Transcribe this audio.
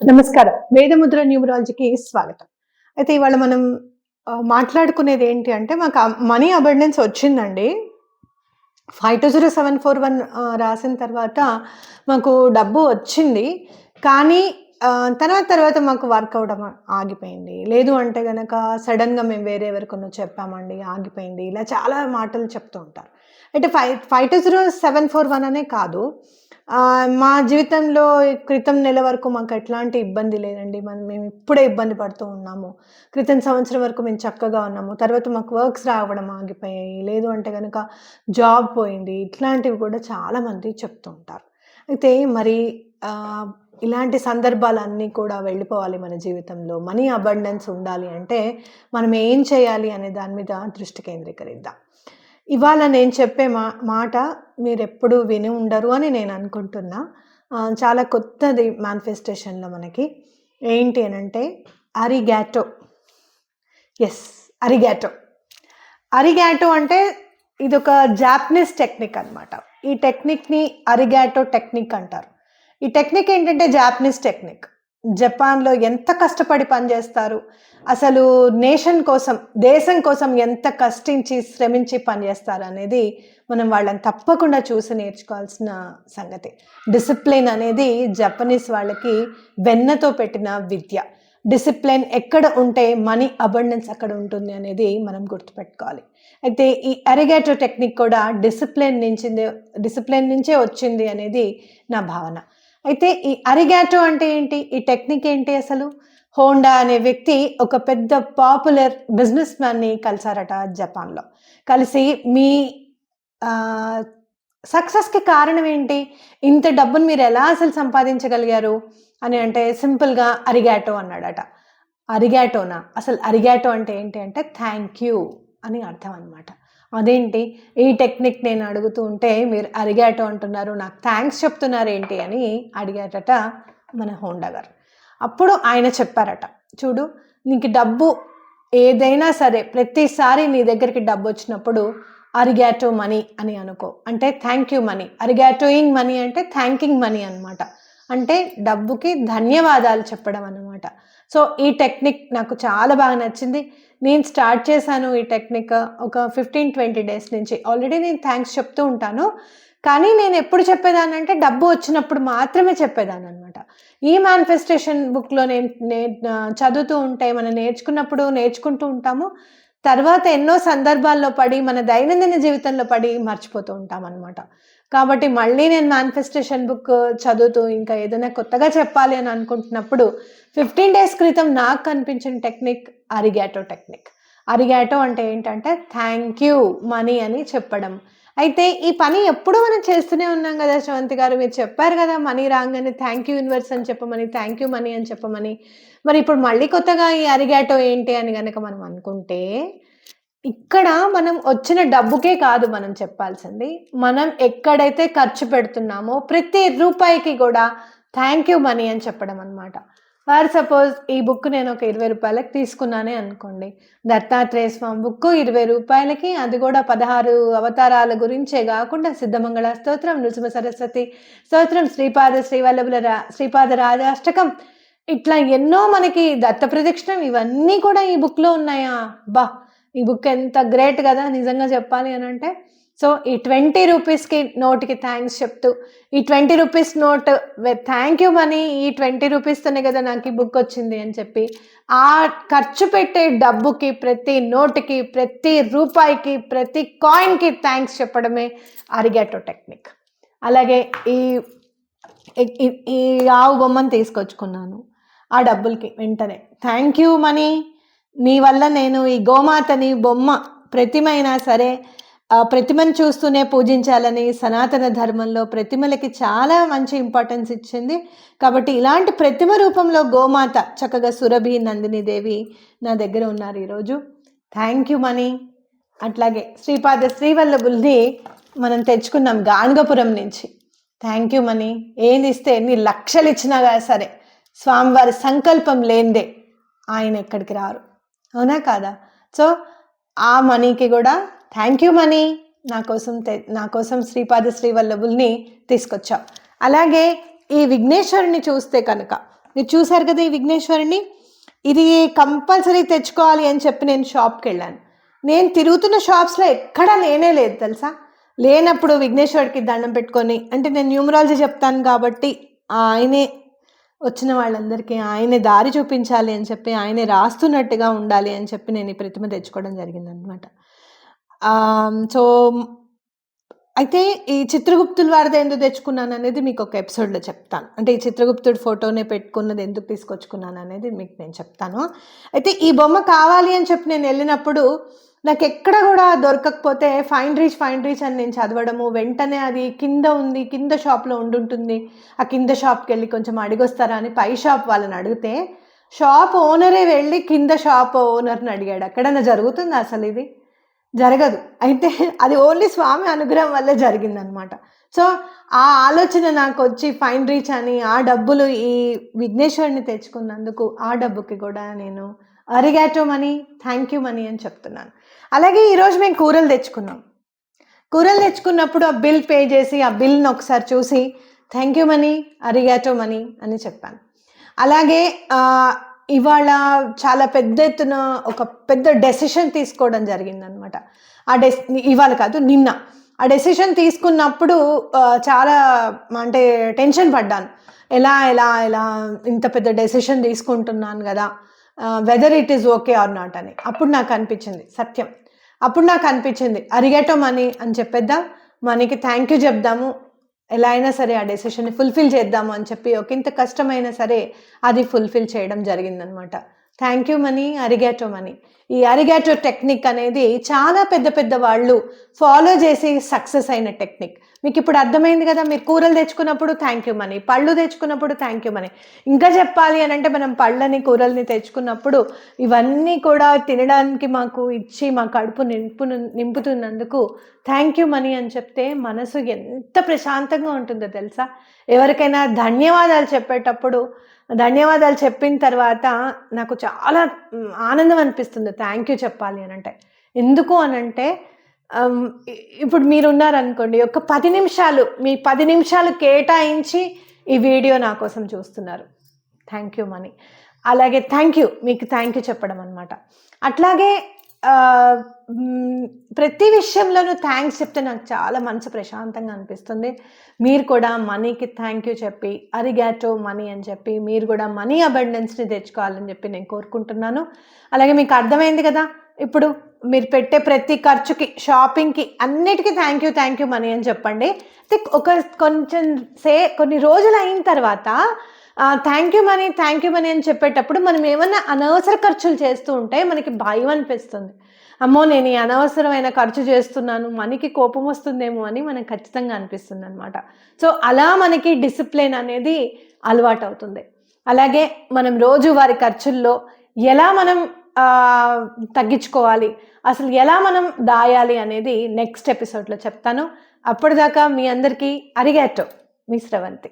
నమస్కారం. వేదముద్ర న్యూమరాలజీకి స్వాగతం. అయితే ఇవాళ మనం మాట్లాడుకునేది ఏంటి అంటే మాకు మనీ అబండెన్స్ వచ్చిందండి. Five two zero seven four one రాసిన తర్వాత మాకు డబ్బు వచ్చింది. కానీ తర్వాత తర్వాత మాకు వర్క్ ఆగిపోయింది. లేదు అంటే కనుక సడన్గా మేము వేరే ఎవరికొన్నో చెప్పామండి ఆగిపోయింది. ఇలా చాలా మాటలు చెప్తూ ఉంటారు. అయితే five five two zero seven four one అనే కాదు. మా జీవితంలో క్రితం నెల వరకు మాకు ఎట్లాంటి ఇబ్బంది లేదండి. మనం మేము ఇప్పుడే ఇబ్బంది పడుతూ ఉన్నాము. క్రితం సంవత్సరం వరకు మేము చక్కగా ఉన్నాము. తర్వాత మాకు వర్క్స్ రావడం ఆగిపోయాయి. లేదు అంటే కనుక జాబ్ పోయింది. ఇట్లాంటివి కూడా చాలామంది చెప్తూ ఉంటారు. అయితే మరి ఇలాంటి సందర్భాలన్నీ కూడా వెళ్ళిపోవాలి మన జీవితంలో. మనీ అబండెన్స్ ఉండాలి అంటే మనం ఏం చేయాలి అనే దాని మీద దృష్టి కేంద్రీకరిద్దాం. ఇవాళ నేను చెప్పే మా మాట మీరు ఎప్పుడు విని ఉండరు అని నేను అనుకుంటున్నా. చాలా కొత్తది మేనిఫెస్టేషన్లో మనకి. ఏంటి అని అంటే అరిగాటో. ఎస్ అరిగాటో. అరిగాటో అంటే ఇది ఒక జాపనీస్ టెక్నిక్ అన్నమాట. ఈ టెక్నిక్ని అరిగాటో టెక్నిక్ అంటారు. ఈ టెక్నిక్ ఏంటంటే జాపనీస్ టెక్నిక్. జపాన్లో ఎంత కష్టపడి పనిచేస్తారు అసలు నేషన్ కోసం దేశం కోసం ఎంత కష్టించి శ్రమించి పనిచేస్తారు అనేది మనం వాళ్ళని తప్పకుండా చూసి నేర్చుకోవాల్సిన సంగతి. డిసిప్లిన్ అనేది జపనీస్ వాళ్ళకి వెన్నతో పెట్టిన విద్య. డిసిప్లిన్ ఎక్కడ ఉంటే మనీ అబండెన్స్ అక్కడ ఉంటుంది అనేది మనం గుర్తుపెట్టుకోవాలి. అయితే ఈ అరిగేటో టెక్నిక్ కూడా డిసిప్లిన్ నుంచి డిసిప్లిన్ నుంచే వచ్చింది అనేది నా భావన. అయితే ఈ అరిగాటో అంటే ఏంటి? ఈ టెక్నిక్ ఏంటి అసలు? హోండా అనే వ్యక్తి ఒక పెద్ద పాపులర్ బిజినెస్ మ్యాన్ని కలిసారట జపాన్లో. కలిసి మీ సక్సెస్కి కారణం ఏంటి? ఇంత డబ్బును మీరు ఎలా అసలు సంపాదించగలిగారు? అని అంటే సింపుల్గా అరిగాటో అన్నాడట. అరిగాటోనా? అసలు అరిగాటో అంటే ఏంటి అంటే థ్యాంక్ యూ. అని అర్థం అనమాట అదేంటి? ఈ టెక్నిక్ నేను అడుగుతూ ఉంటే మీరు అరిగాటో అంటున్నారు నాకు థ్యాంక్స్ చెప్తున్నారు ఏంటి అని అడిగారట మన హోండా గారు. అప్పుడు ఆయన చెప్పారట చూడు నీకు డబ్బు ఏదైనా సరే ప్రతిసారి నీ దగ్గరికి డబ్బు వచ్చినప్పుడు అరిగాటో మనీ అని అనుకో. అంటే థ్యాంక్ యూ మనీ అరిగాటోయింగ్ మనీ అంటే థ్యాంకింగ్ మనీ అనమాట అంటే డబ్బుకి ధన్యవాదాలు చెప్పడం అనమాట సో ఈ టెక్నిక్ నాకు చాలా బాగా నచ్చింది. నేను స్టార్ట్ చేశాను ఈ టెక్నిక్ ఒక ఫిఫ్టీన్ ట్వంటీ డేస్ నుంచి. ఆల్రెడీ నేను థ్యాంక్స్ చెప్తూ ఉంటాను. కానీ నేను ఎప్పుడు చెప్పేదాన్ని అంటే డబ్బు వచ్చినప్పుడు మాత్రమే చెప్పేదాన్ని అనమాట ఈ మేనిఫెస్టేషన్ బుక్లో నేను నే- చదువుతూ ఉంటే మనం నేర్చుకున్నప్పుడు నేర్చుకుంటూ ఉంటాము. తర్వాత ఎన్నో సందర్భాల్లో పడి మన దైనందిన జీవితంలో పడి మర్చిపోతూ ఉంటాం అనమాట కాబట్టి మళ్ళీ నేను మేనిఫెస్టేషన్ బుక్ చదువుతూ ఇంకా ఏదైనా కొత్తగా చెప్పాలి అని అనుకుంటున్నప్పుడు ఫిఫ్టీన్ డేస్ క్రితం నాకు కనిపించిన టెక్నిక్ అరిగాటో టెక్నిక్ అరిగాటో అంటే ఏంటంటే థ్యాంక్ యూ మనీ అని చెప్పడం. అయితే ఈ పని ఎప్పుడూ మనం చేస్తూనే ఉన్నాం కదా శ్రవంతి గారు. మీరు చెప్పారు కదా మనీ రాగానే థ్యాంక్ యూ యూనివర్స్ అని చెప్పమని థ్యాంక్ యూ మనీ అని చెప్పమని. మరి ఇప్పుడు మళ్ళీ కొత్తగా ఈ అరిగాటో ఏంటి అని కనుక మనం అనుకుంటే ఇక్కడ మనం వచ్చిన డబ్బుకే కాదు మనం చెప్పాల్సింది. మనం ఎక్కడైతే ఖర్చు పెడుతున్నామో ప్రతి రూపాయికి కూడా థ్యాంక్ యూ మనీ అని చెప్పడం అనమాట ఫర్ సపోజ్ ఈ బుక్ నేను ఒక ఇరవై రూపాయలకి తీసుకున్నానే అనుకోండి. దత్తాత్రేయ స్వామి బుక్ ఇరవై రూపాయలకి అది కూడా పదహారు అవతారాల గురించే కాకుండా సిద్ధమంగళ స్తోత్రం నృసింహ సరస్వతి స్తోత్రం శ్రీపాద శ్రీవల్లభుల రా శ్రీపాద రాజాష్టకం. ఇట్లా ఎన్నో మనకి దత్త ప్రదక్షిణం ఇవన్నీ కూడా ఈ బుక్లో ఉన్నాయా? బా ఈ బుక్ ఎంత గ్రేట్ కదా! నిజంగా చెప్పాలి అని అంటే సో ఈ ట్వంటీ రూపీస్కి నోట్కి థ్యాంక్స్ చెప్తూ ఈ twenty rupees note thank you money ఈ ట్వంటీ రూపీస్తోనే కదా నాకు ఈ బుక్ వచ్చింది అని చెప్పి ఆ ఖర్చు పెట్టే డబ్బుకి ప్రతి నోటుకి ప్రతి రూపాయికి ప్రతి కాయిన్కి థ్యాంక్స్ చెప్పడమే అరిగాటో టెక్నిక్ అలాగే ఈ ఈ- ఆవు బొమ్మను తీసుకొచ్చుకున్నాను. ఆ డబ్బులకి వెంటనే థ్యాంక్ యూ మనీ నీ వల్ల నేను ఈ గోమాతని బొమ్మ ప్రతిమైనా సరే ప్రతిమను చూస్తూనే పూజించాలని సనాతన ధర్మంలో ప్రతిమలకి చాలా మంచి ఇంపార్టెన్స్ ఇచ్చింది. కాబట్టి ఇలాంటి ప్రతిమ రూపంలో గోమాత చక్కగా సురభి నందిని దేవి నా దగ్గర ఉన్నారు ఈరోజు. థ్యాంక్ యూ మనీ అట్లాగే శ్రీపాద శ్రీవల్లభుల్ని మనం తెచ్చుకున్నాం గాణగపురం నుంచి. థ్యాంక్ యూ మనీ ఏం ఇస్తే ఎన్ని లక్షలు ఇచ్చినా కదా సరే స్వామివారి సంకల్పం లేనిదే ఆయన ఎక్కడికి రారు. అవునా కాదా? సో ఆ మనీకి కూడా థ్యాంక్ యూ మనీ. నా కోసం నా కోసం శ్రీపాద శ్రీవల్లభుల్ని తీసుకొచ్చాం అలాగే ఈ విఘ్నేశ్వరుని చూస్తే కనుక మీరు చూశారు కదా ఈ విఘ్నేశ్వరుని ఇది కంపల్సరీ తెచ్చుకోవాలి అని చెప్పి నేను షాప్కి వెళ్ళాను. నేను తిరుగుతున్న షాప్స్లో ఎక్కడా లేనే లేదు తెలుసా? లేనప్పుడు విఘ్నేశ్వరుడికి దండం పెట్టుకొని అంటే నేను న్యూమరాలజీ చెప్తాను కాబట్టి ఆయనే వచ్చిన వాళ్ళందరికీ ఆయనే దారి చూపించాలి అని చెప్పి ఆయనే రాస్తున్నట్టుగా ఉండాలి అని చెప్పి నేను ఈ ప్రతిమ తెచ్చుకోవడం జరిగిందనమాట సో అయితే ఈ చిత్రగుప్తుల వారిది ఎందుకు తెచ్చుకున్నాను అనేది మీకు ఒక ఎపిసోడ్లో చెప్తాను. అంటే ఈ చిత్రగుప్తుడి ఫోటోనే పెట్టుకున్నది ఎందుకు తీసుకొచ్చుకున్నాను అనేది మీకు నేను చెప్తాను. అయితే ఈ బొమ్మ కావాలి అని చెప్పి నేను వెళ్ళినప్పుడు నాకు ఎక్కడ కూడా దొరకకపోతే ఫైన్ రీచ్ ఫైన్ రీచ్ అని నేను చదవడము వెంటనే అది కింద ఉంది కింద షాప్లో ఉండుంటుంది ఆ కింద షాప్కి వెళ్ళి కొంచెం అడిగొస్తారా అని పై షాప్ వాళ్ళని అడిగితే షాప్ ఓనరే వెళ్ళి కింద షాప్ ఓనర్ని అడిగాడు. ఎక్కడైనా జరుగుతుంది అసలు ఇది? జరగదు. అయితే అది ఓన్లీ స్వామి అనుగ్రహం వల్లే జరిగిందనమాట. సో ఆ ఆలోచన నాకు వచ్చి ఫైన్ రీచ్ అని ఆ డబ్బులు ఈ విఘ్నేశ్వరుని తెచ్చుకున్నందుకు ఆ డబ్బుకి కూడా నేను అరిగాటో మనీ థ్యాంక్ యూ మనీ అని చెప్తున్నాను. అలాగే ఈరోజు మేము కూరలు తెచ్చుకున్నాం. కూరలు తెచ్చుకున్నప్పుడు ఆ బిల్ పే చేసి ఆ బిల్ని ఒకసారి చూసి థ్యాంక్ యూ మనీ అరిగాటో మనీ అని చెప్పాను. అలాగే ఇవాళ చాలా పెద్ద ఎత్తున ఒక పెద్ద డెసిషన్ తీసుకోవడం జరిగిందనమాట. ఆ డెస్ ఇవాళ కాదు నిన్న. ఆ డెసిషన్ తీసుకున్నప్పుడు చాలా అంటే టెన్షన్ పడ్డాను. ఎలా ఎలా ఎలా ఇంత పెద్ద డెసిషన్ తీసుకుంటున్నాను కదా. Whether it is okay or not అని. అప్పుడు నాకు అనిపించింది సత్యం. అప్పుడు నాకు అనిపించింది అరిగేటో మనీ అని చెప్పేద్దాం. మనకి థ్యాంక్ యూ చెప్దాము. ఎలా అయినా సరే ఆ డెసిషన్ని ఫుల్ఫిల్ చేద్దాము అని చెప్పి ఒక ఇంత కష్టమైనా సరే అది ఫుల్ఫిల్ చేయడం జరిగిందనమాట. థ్యాంక్ యూ మనీ అరిగేటో మనీ. ఈ అరిగాటో టెక్నిక్ అనేది చాలా పెద్ద పెద్ద వాళ్ళు ఫాలో చేసి సక్సెస్ అయిన టెక్నిక్. మీకు ఇప్పుడు అర్థమైంది కదా మీరు కూరలు తెచ్చుకున్నప్పుడు థ్యాంక్ యూ మనీ పళ్ళు తెచ్చుకున్నప్పుడు థ్యాంక్ యూ మనీ ఇంకా చెప్పాలి అని అంటే మనం పళ్ళని కూరల్ని తెచ్చుకున్నప్పుడు ఇవన్నీ కూడా తినడానికి మాకు ఇచ్చి మా కడుపు నింపు నింపుతున్నందుకు థ్యాంక్ యూ మనీ అని చెప్తే మనసు ఎంత ప్రశాంతంగా ఉంటుందో తెలుసా? ఎవరికైనా ధన్యవాదాలు చెప్పేటప్పుడు ధన్యవాదాలు చెప్పిన తర్వాత నాకు చాలా ఆనందం అనిపిస్తుంది. థ్యాంక్ యూ చెప్పాలి అని అంటే. ఎందుకు అని అంటే ఇప్పుడు మీరు ఉన్నారనుకోండి ఒక పది నిమిషాలు మీ పది నిమిషాలు కేటాయించి ఈ వీడియో నా కోసం చూస్తున్నారు. Thank you money. అలాగే థ్యాంక్ యూ మీకు థ్యాంక్ యూ చెప్పడం అనమాట అట్లాగే ప్రతి విషయంలోనూ థ్యాంక్స్ చెప్తే నాకు చాలా మనసు ప్రశాంతంగా అనిపిస్తుంది. మీరు కూడా మనీకి థ్యాంక్ యూ చెప్పి అరిగాటో మనీ అని చెప్పి మీరు కూడా మనీ అబండెన్స్ని తెచ్చుకోవాలని చెప్పి నేను కోరుకుంటున్నాను. అలాగే మీకు అర్థమైంది కదా? ఇప్పుడు మీరు పెట్టే ప్రతి ఖర్చుకి షాపింగ్కి అన్నిటికీ thank you thank you money అని చెప్పండి. అయితే ఒక కొంచెం సే కొన్ని రోజులు అయిన తర్వాత thank you money thank you money అని చెప్పేటప్పుడు మనం ఏమన్నా అనవసర ఖర్చులు చేస్తూ ఉంటే మనకి భయం అనిపిస్తుంది అమ్మో నేను ఈ అనవసరమైన ఖర్చు చేస్తున్నాను మనకి కోపం వస్తుందేమో అని మనకు ఖచ్చితంగా అనిపిస్తుంది అనమాట సో అలా మనకి డిసిప్లిన్ అనేది అలవాటు అవుతుంది అలాగే మనం రోజువారి ఖర్చుల్లో ఎలా మనం తగ్గించుకోవాలి అసలు ఎలా మనం దాయాలి అనేది నెక్స్ట్ ఎపిసోడ్లో చెప్తాను. అప్పటిదాకా మీ అందరికీ అరిగేటో మీ స్రవంతి.